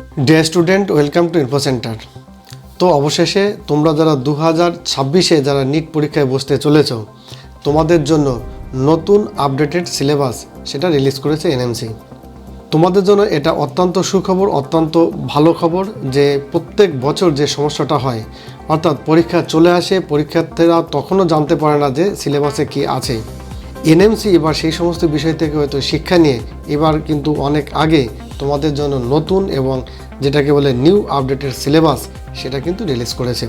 Dear student welcome to info centre তো অবশেষে তোমরা যারা দু হাজার ছাব্বিশে যারা নিট পরীক্ষায় বসতে চলেছ, তোমাদের জন্য নতুন আপডেটেড সিলেবাস সেটা রিলিজ করেছে এনএমসি তোমাদের জন্য এটা অত্যন্ত সুখবর, অত্যন্ত ভালো খবর যে প্রত্যেক বছর যে সমস্যাটা হয়, অর্থাৎ পরীক্ষা চলে আসে, পরীক্ষার্থীরা তখনও জানতে পারে না যে সিলেবাসে কি আছে। এনএমসি এবার সেই সমস্ত বিষয় থেকে হয়তো শিক্ষা নিয়ে এবার কিন্তু অনেক আগে তোমাদের জন্য নতুন এবং যেটাকে বলে নিউ আপডেটের সিলেবাস সেটা কিন্তু রিলিজ করেছে।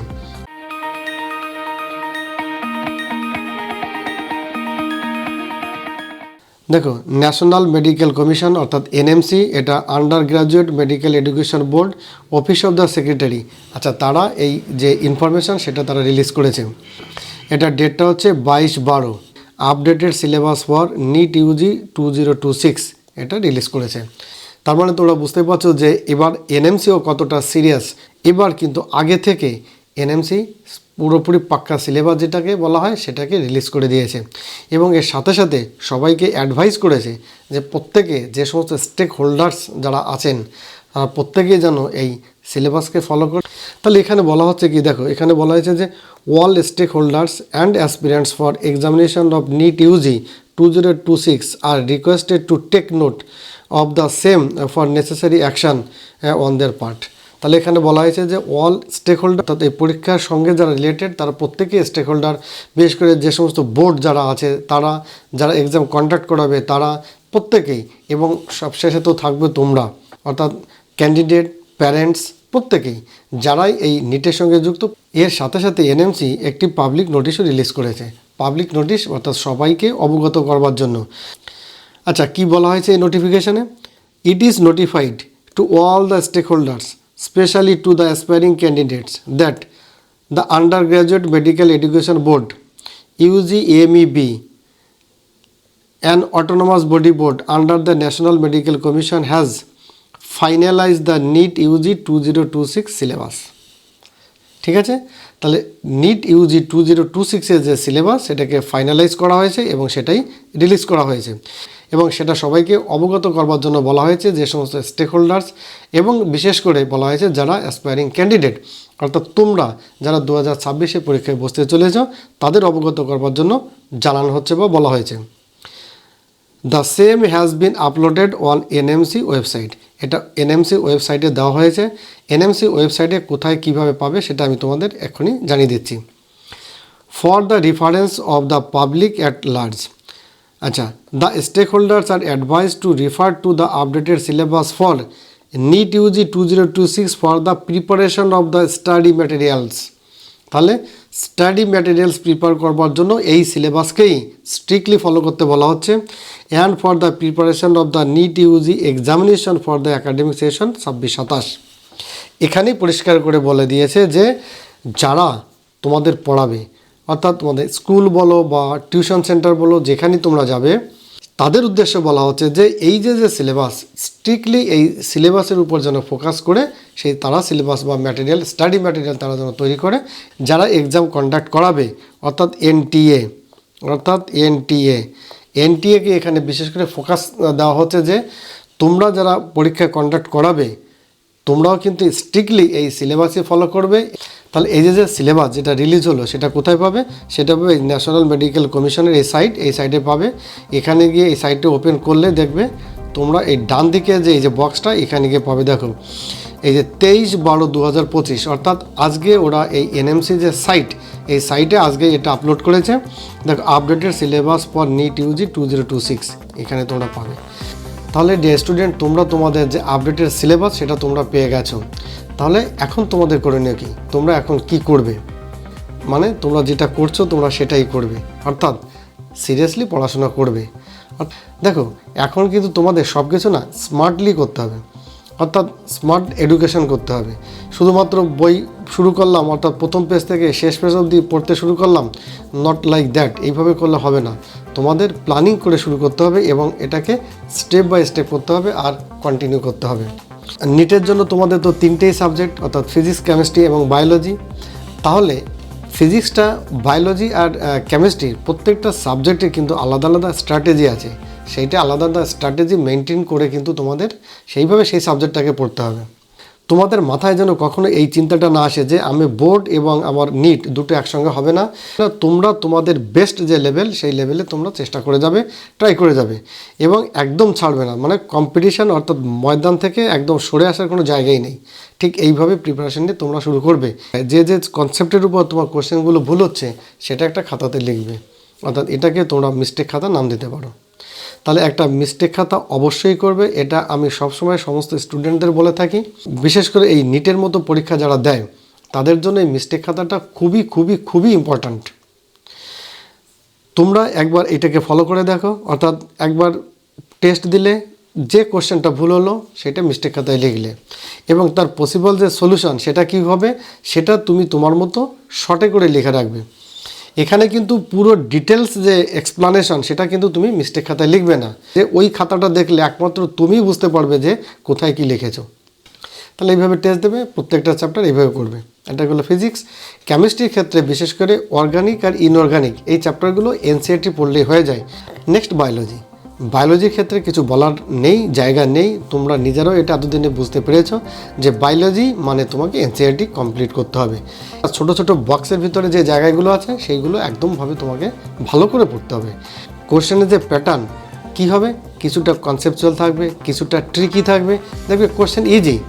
দেখো, ন্যাশনাল মেডিকেল কমিশন অর্থাৎ এনএমসি, এটা undergraduate medical education board, office of the secretary. আচ্ছা তারা এই যে ইনফরমেশন সেটা তারা রিলিজ করেছে। এটা ডেটটা হচ্ছে বাইশ বারো। Updated syllabus for NEET UG two zero two six, এটা রিলিজ করেছে। তার মানে তোমরা বুঝতে পারছ যে এবার এনএমসিও কতটা সিরিয়াস। এবার কিন্তু আগে থেকে এনএমসি পুরোপুরি পাক্কা সিলেবাস যেটাকে বলা হয় সেটাকে রিলিজ করে দিয়েছে। এবং এর সাথে সাথে সবাইকে অ্যাডভাইস করেছে যে প্রত্যেকে যে সমস্ত স্টেক হোল্ডার্স যারা আছেন, তারা প্রত্যেকেই যেন এই সিলেবাসকে ফলো করে। তাহলে এখানে বলা হচ্ছে কি, দেখো, এখানে বলা হয়েছে যে all stakeholders and aspirants for examination of NEET UG two zero two six are requested to take note of the same for necessary action on their part তাহলে এখানে বলা হয়েছে যে অল স্টেক হোল্ডার অর্থাৎ এই পরীক্ষার সঙ্গে যারা রিলেটেড তারা প্রত্যেকেই স্টেক হোল্ডার বিশেষ করে যে সমস্ত বোর্ড যারা আছে, তারা যারা এক্সাম কন্ডাক্ট করাবে, তারা প্রত্যেকেই, এবং সবশেষে তো থাকবে তোমরা। অর্থাৎ ক্যান্ডিডেট প্যারেন্টস প্রত্যেকেই, যারাই এই নিটের সঙ্গে যুক্ত, এর সাথে সাথে এনএমসি একটি পাবলিক নোটিশও রিলিজ করেছে। পাবলিক নোটিশ অর্থাৎ সবাইকে অবগত করবার জন্য। আচ্ছা কি বলা হয়েছে এই নোটিফিকেশনে it is notified to all the stakeholders specially to the aspiring candidates that the undergraduate medical education board UG MEB an autonomous body board under the National Medical Commission has finalized the NEET UG 2026 syllabus ঠিক আছে? তাহলে NEET UG two zero two সিক্সের যে syllabus সেটাকে finalise করা হয়েছে এবং সেটাই রিলিজ করা হয়েছে। এবং সেটা সবাইকে অবগত করবার জন্য বলা হয়েছে যে সমস্ত স্টেক হোল্ডার্স এবং বিশেষ করে বলা হয়েছে যারা অ্যাসপায়ারিং ক্যান্ডিডেট অর্থাৎ তোমরা যারা দু হাজার ছাব্বিশে পরীক্ষায় বসতে চলেছ, তাদের অবগত করবার জন্য জানানো হচ্ছে বা বলা হয়েছে। The same has been uploaded on NMC website এটা এনএমসি ওয়েবসাইটে দেওয়া হয়েছে। এনএমসি ওয়েবসাইটে কোথায় কীভাবে পাবে সেটা আমি তোমাদের এখনই জানিয়ে দিচ্ছি। For the reference of the public at large আচ্ছা the stakeholders are advise to refer to the updated syllabus for NEET UG two zero two six for the preparation of the study materials তাহলে study materials prepare করবার জন্য এই সিলেবাসকেই strictly follow করতে বলা হচ্ছে। And for the preparation of the NEET UG examination for the academic session ছাব্বিশ সাতাশ। এখানেই পরিষ্কার করে বলে দিয়েছে যে, যারা তোমাদের পড়াবে, অর্থাৎ তোমাদের স্কুল বলো বা টিউশন সেন্টার বলো, যেখানেই তোমরা যাবে তাদের উদ্দেশ্যে বলা হচ্ছে যে এই যে যে সিলেবাস স্ট্রিক্টলি এই সিলেবাসের উপর যেন ফোকাস করে, সেই তারা সিলেবাস বা ম্যাটেরিয়াল স্টাডি ম্যাটেরিয়াল তারা যেন তৈরি করে, যারা এক্সাম কন্ডাক্ট করাবে, অর্থাৎ এনটিএ অর্থাৎ এনটিএ এনটিএকে এখানে বিশেষ করে ফোকাস দেওয়া হচ্ছে যে তোমরা যারা পরীক্ষা কন্ডাক্ট করাবে, তোমরাও কিন্তু স্ট্রিক্টলি এই সিলেবাসই ফলো করবে। তাহলে এই যে যে সিলেবাস যেটা রিলিজ হলো, সেটা কোথায় পাবে? সেটা পাবে ন্যাশনাল মেডিকেল কমিশনের এই সাইট এই সাইটে পাবে। এখানে গিয়ে এই সাইটটা ওপেন করলে দেখবে তোমরা এই ডান দিকে যে এই যে বক্সটা এখানে গিয়ে পাবে দেখো। এই যে তেইশ বারো দু হাজার পঁচিশ, অর্থাৎ আজকে ওরা এই এনএমসি যে সাইট এই সাইটে আজকে এটা আপলোড করেছে। দেখো updated syllabus for NEET UG two zero two six এখানে তোমরা পাবে। তাহলে ডিয়ার স্টুডেন্ট তোমরা তোমাদের যে আপডেটেড সিলেবাস সেটা তোমরা পেয়ে গেছো। তাহলে এখন তোমাদের করে করণীয় কি? তোমরা এখন কি করবে? মানে তোমরা যেটা করছ, তোমরা সেটাই করবে। অর্থাৎ সিরিয়াসলি পড়াশোনা করবে। অর্থ- দেখো, এখন কিন্তু তোমাদের সব কিছু না স্মার্টলি করতে হবে। অর্থাৎ স্মার্ট এডুকেশন করতে হবে। শুধুমাত্র বই শুরু করলাম, অর্থাৎ প্রথম পেজ থেকে শেষ পেজ অবধি পড়তে শুরু করলাম নট লাইক দ্যাট এইভাবে করলে হবে না। তোমাদের প্ল্যানিং করে শুরু করতে হবে এবং এটাকে স্টেপ বাই স্টেপ করতে হবে আর কন্টিনিউ করতে হবে। নিটের জন্য তোমাদের তো তিনটেই সাবজেক্ট অর্থাৎ ফিজিক্স কেমিস্ট্রি এবং বায়োলজি তাহলে ফিজিক্সটা বায়োলজি আর কেমিস্ট্রি প্রত্যেকটা সাবজেক্টে কিন্তু আলাদা আলাদা স্ট্র্যাটেজি আছে। সেইটা আলাদা আলাদা স্ট্র্যাটেজি মেনটেন করে কিন্তু তোমাদের সেইভাবে সেই সাবজেক্টটাকে পড়তে হবে। তোমাদের মাথায় যেন কখনো এই চিন্তাটা না আসে যে আমি বোর্ড এবং আমার নিট দুটো একসঙ্গে হবে না। তোমরা তোমাদের বেস্ট যে লেভেল সেই লেভেলে তোমরা চেষ্টা করে যাবে ট্রাই করে যাবে। এবং একদম ছাড়বে না। মানে কম্পিটিশন অর্থাৎ ময়দান থেকে একদম সরে আসার কোনো জায়গাই নেই। ঠিক এইভাবে প্রিপারেশন নিয়ে তোমরা শুরু করবে। যে যে কনসেপ্টের উপর তোমার কোশ্চেনগুলো ভুল হচ্ছে, সেটা একটা খাতাতে লিখবে। অর্থাৎ এটাকে তোমরা মিস্টেক খাতা নাম দিতে পারো। তাহলে একটা মিস্টেক খাতা অবশ্যই করবে। এটা আমি সবসময় সমস্ত স্টুডেন্টদের বলে থাকি। বিশেষ করে এই নিটের মতো পরীক্ষা যারা দেয়, তাদের জন্য এই মিস্টেক খাতাটা খুবই খুবই খুবই ইম্পর্ট্যান্ট তোমরা একবার এটাকে ফলো করে দেখো। অর্থাৎ একবার টেস্ট দিলে যে কোশ্চেনটা ভুল হলো, সেটা মিস্টেক খাতায় লিখলে। এবং তার পসিবল যে সলিউশন সেটা কী হবে? সেটা তুমি তোমার মতো শর্টে করে লিখে রাখবে। এখানে কিন্তু পুরো ডিটেলস যে এক্সপ্লানেশন সেটা কিন্তু তুমি মিস্টেক খাতায় লিখবে না। যে ওই খাতাটা দেখলে একমাত্র তুমি বুঝতে পারবে যে কোথায় কি লিখেছো। তাহলে এইভাবে টেস্ট দেবে, প্রত্যেকটা চ্যাপ্টার এইভাবে করবে। এটা হলো ফিজিক্স কেমিস্ট্রির ক্ষেত্রে বিশেষ করে অর্গানিক আর ইনঅর্গানিক এই চ্যাপ্টারগুলো এনসিআরটি পড়লেই হয়ে যায়। নেক্সট বায়োলজি বায়োলজির ক্ষেত্রে কিছু বলার নেই, জায়গা নেই। তোমরা নিজেরাও এটা এতদিনে বুঝতে পেরেছ যে বায়োলজি মানে তোমাকে এনসিআরটি কমপ্লিট করতে হবে। আর ছোটো ছোটো বক্সের ভিতরে যে জায়গাগুলো আছে, সেইগুলো একদমভাবে তোমাকে ভালো করে পড়তে হবে। কোশ্চেনের যে প্যাটার্ন, কী হবে? কিছুটা কনসেপচুয়াল থাকবে, কিছুটা ট্রিকি থাকবে। দেখবে কোশ্চেন ইজি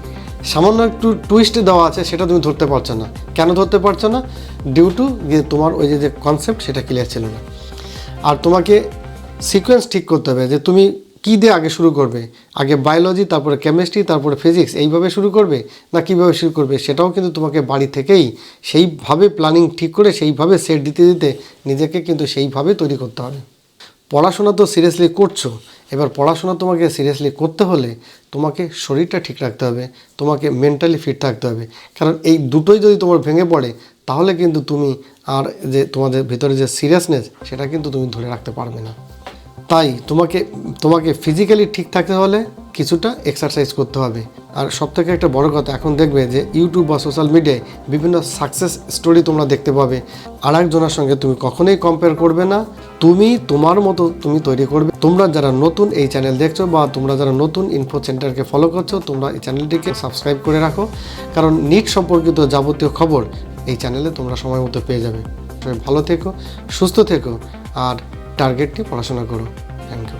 সামান্য একটু টুইস্টে দেওয়া আছে, সেটা তুমি ধরতে পারছ না। কেন ধরতে পারছ না? ডিউ টু যে তোমার ওই যে যে কনসেপ্ট সেটা ক্লিয়ার ছিল না। আর তোমাকে সিকোয়েন্স ঠিক করতে হবে যে তুমি কী দিয়ে আগে শুরু করবে? আগে বায়োলজি তারপরে কেমিস্ট্রি তারপরে ফিজিক্স এইভাবে শুরু করবে না কীভাবে শুরু করবে? সেটাও কিন্তু তোমাকে বাড়ি থেকেই সেইভাবে প্ল্যানিং ঠিক করে, সেইভাবে সেট দিতে দিতে নিজেকে কিন্তু সেইভাবে তৈরি করতে হবে। পড়াশোনা তো সিরিয়াসলি করছ। এবার পড়াশোনা তোমাকে সিরিয়াসলি করতে হলে তোমাকে শরীরটা ঠিক রাখতে হবে, তোমাকে মেন্টালি ফিট থাকতে হবে। কারণ এই দুটোই যদি তোমার ভেঙে পড়ে, তাহলে কিন্তু তুমি আর যে তোমাদের ভিতরে যে সিরিয়াসনেস সেটা কিন্তু তুমি ধরে রাখতে পারবে না। তাই তোমাকে তোমাকে ফিজিক্যালি ঠিক থাকতে হলে কিছুটা এক্সারসাইজ করতে হবে। আর সব থেকে একটা বড় কথা, এখন দেখবে যে ইউটিউব বা সোশ্যাল মিডিয়ায় বিভিন্ন সাকসেস স্টোরি তোমরা দেখতে পাবে। আর একজনের সঙ্গে তুমি কখনোই কম্পেয়ার করবে না। তুমি তোমার মতো তুমি তৈরি করবে। তোমরা যারা নতুন এই চ্যানেল দেখছ বা তোমরা যারা নতুন ইনফো সেন্টারকে ফলো করছ, তোমরা এই চ্যানেলটিকে সাবস্ক্রাইব করে রাখো। কারণ নিট সম্পর্কিত যাবতীয় খবর এই চ্যানেলে তোমরা সময় মতো পেয়ে যাবে। ভালো থেকো, সুস্থ থেকো। আর টার্গেটটি পড়াশোনা করো। Thank you